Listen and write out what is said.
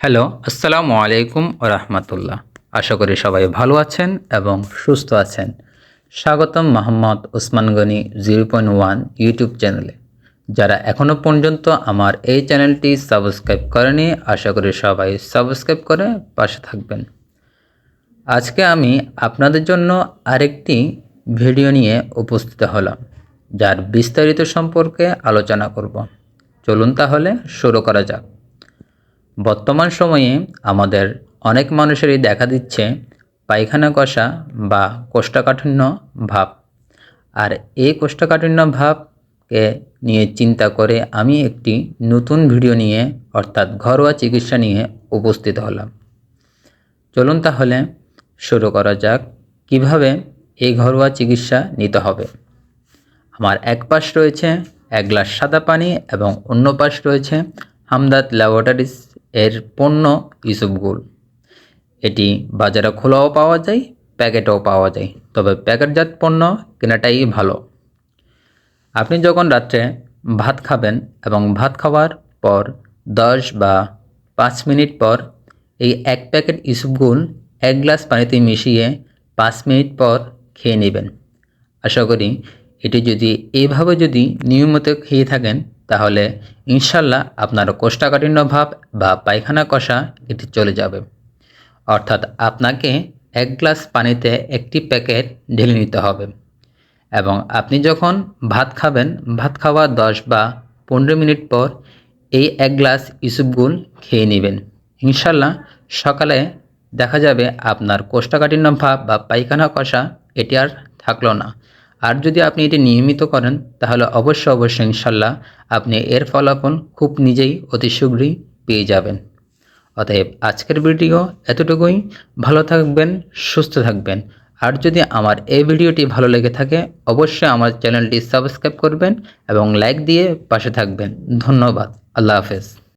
Hello, আসসালামু আলাইকুম রহমতুল্লাহ। আশা করি সবাই ভালো আছেন এবং সুস্থ আছেন। স্বাগতম Mohammad Osman Gani zero point one YouTube চ্যানেলে। যারা এখনও পর্যন্ত আমার এই চ্যানেলটি সাবস্ক্রাইব করেনি, আশা করি সবাই সাবস্ক্রাইব করে পাশে থাকবেন। আজকে আমি আপনাদের জন্য আরেকটি ভিডিও নিয়ে উপস্থিত হলাম, যার বিস্তারিত সম্পর্কে আলোচনা করব। চলুন তাহলে শুরু করা যাক। বর্তমান সময়ে আমাদের অনেক মানুষেরই দেখা দিচ্ছে পায়খানা কষা বা কোষ্ঠকাঠিন্য ভাব। আর এই কোষ্ঠকাঠিন্য ভাবকে নিয়ে চিন্তা করে আমি একটি নতুন ভিডিও নিয়ে, অর্থাৎ ঘরোয়া চিকিৎসা নিয়ে উপস্থিত হলাম। চলুন তাহলে শুরু করা যাক, কীভাবে এই ঘরোয়া চিকিৎসা নিতে হবে। আমার এক পাশ রয়েছে এক গ্লাস সাদা পানি এবং অন্য পাশ রয়েছে হামদাদ ল্যাবরেটরিজ এর পণ্য ইসবগুল এটি বাজারে খোলাও পাওয়া যায়, প্যাকেটেও পাওয়া যায়, তবে প্যাকেটজাত পণ্য কেনাটাই ভালো। আপনি যখন রাত্রে ভাত খাবেন এবং ভাত খাওয়ার পর দশ বা পাঁচ মিনিট পর এই এক প্যাকেট ইসবগুল এক গ্লাস পানিতে মিশিয়ে পাঁচ মিনিট পর খেয়ে নেবেন। আশা করি এটি যদি এইভাবে যদি নিয়মিত খেয়ে থাকেন তাহলে ইনশাল্লাহ আপনার কোষ্ঠাকাঠিন্য ভাব বা পায়খানা কষা এটি চলে যাবে। অর্থাৎ আপনাকে এক গ্লাস পানিতে একটি প্যাকেট ঢেলে নিতে হবে এবং আপনি যখন ভাত খাবেন, ভাত খাওয়ার দশ বা পনেরো মিনিট পর এই এক গ্লাস ইসুপগুল খেয়ে নেবেন। ইনশাল্লাহ সকালে দেখা যাবে আপনার কোষ্ঠকাঠিন্য ভাব বা পায়খানা কষা এটি আর থাকল না। আর যদি আপনি এটি নিয়মিত করেন, তাহলে অবশ্যই অবশ্যই ইনশাল্লাহ আপনি এর ফলাফল খুব নিজেই অতি শীঘ্রই পেয়ে যাবেন। অতএব আজকের ভিডিও এতটুকুই। ভালো থাকবেন, সুস্থ থাকবেন। আর যদি আমার এই ভিডিওটি ভালো লেগে থাকে, অবশ্যই আমার চ্যানেলটি সাবস্ক্রাইব করবেন এবং লাইক দিয়ে পাশে থাকবেন। ধন্যবাদ। আল্লাহ হাফেজ।